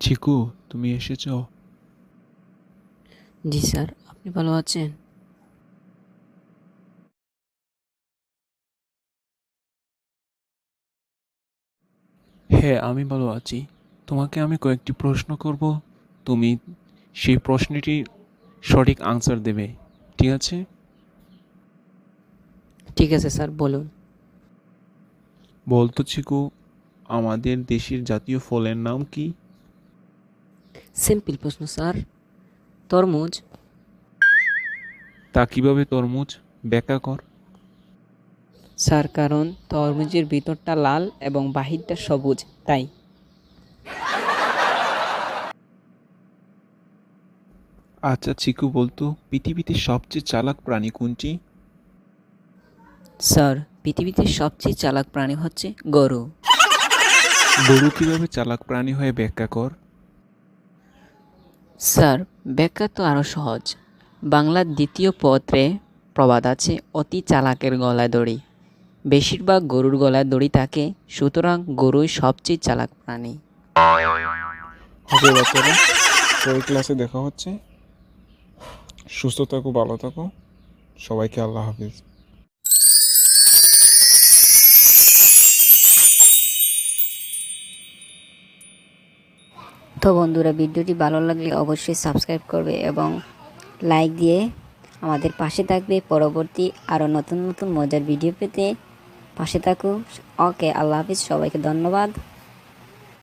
চিকু তুমি এসেছ। জি স্যার আপনি ভালো আছেন? হ্যাঁ আমি ভালো আছি। তোমাকে আমি কয়েকটি প্রশ্ন করব। তুমি সেই প্রশ্নটি সঠিক আনসার দেবে ঠিক আছে? ঠিক আছে স্যার বলুন। বলতো চিকু আমাদের দেশের জাতীয় ফলের নাম কি? সিম্পল প্রশ্ন স্যার। তরমুজ। তা কীভাবে তরমুজ? ব্যাখ্যা কর। স্যার কারণ তরমুজের ভিতরটা লাল এবং বাহিরটা সবুজ তাই। আচ্ছা চিকু বলতো পৃথিবীতে সবচেয়ে চালাক প্রাণী কোনটি? স্যার পৃথিবীতে সবচেয়ে চালাক প্রাণী হচ্ছে গরু। গরু কীভাবে চালাক প্রাণী হয়ে ব্যাখ্যা কর। স্যার, ব্যাখ্যা তো আরও সহজ। বাংলার দ্বিতীয় পত্রে প্রবাদ আছে, অতি চালাকের গলায় দড়ি। বেশিরভাগ গরুর গলায় দড়ি থাকে, সুতরাং গরুই সবচেয়ে চালাক প্রাণী। পরের ক্লাসে দেখা হচ্ছে, সুস্থ থাকো, ভালো থাকো, সবাইকে আল্লাহ হাফিজ। তো বন্ধুরা, ভিডিওটি ভালো লাগলে অবশ্যই সাবস্ক্রাইব করবে এবং লাইক দিয়ে আমাদের পাশে থাকবে। পরবর্তী আরও নতুন নতুন মজার ভিডিও পেতে পাশে থাকুক ওকে, আল্লাহ হাফিজ। সবাইকে ধন্যবাদ।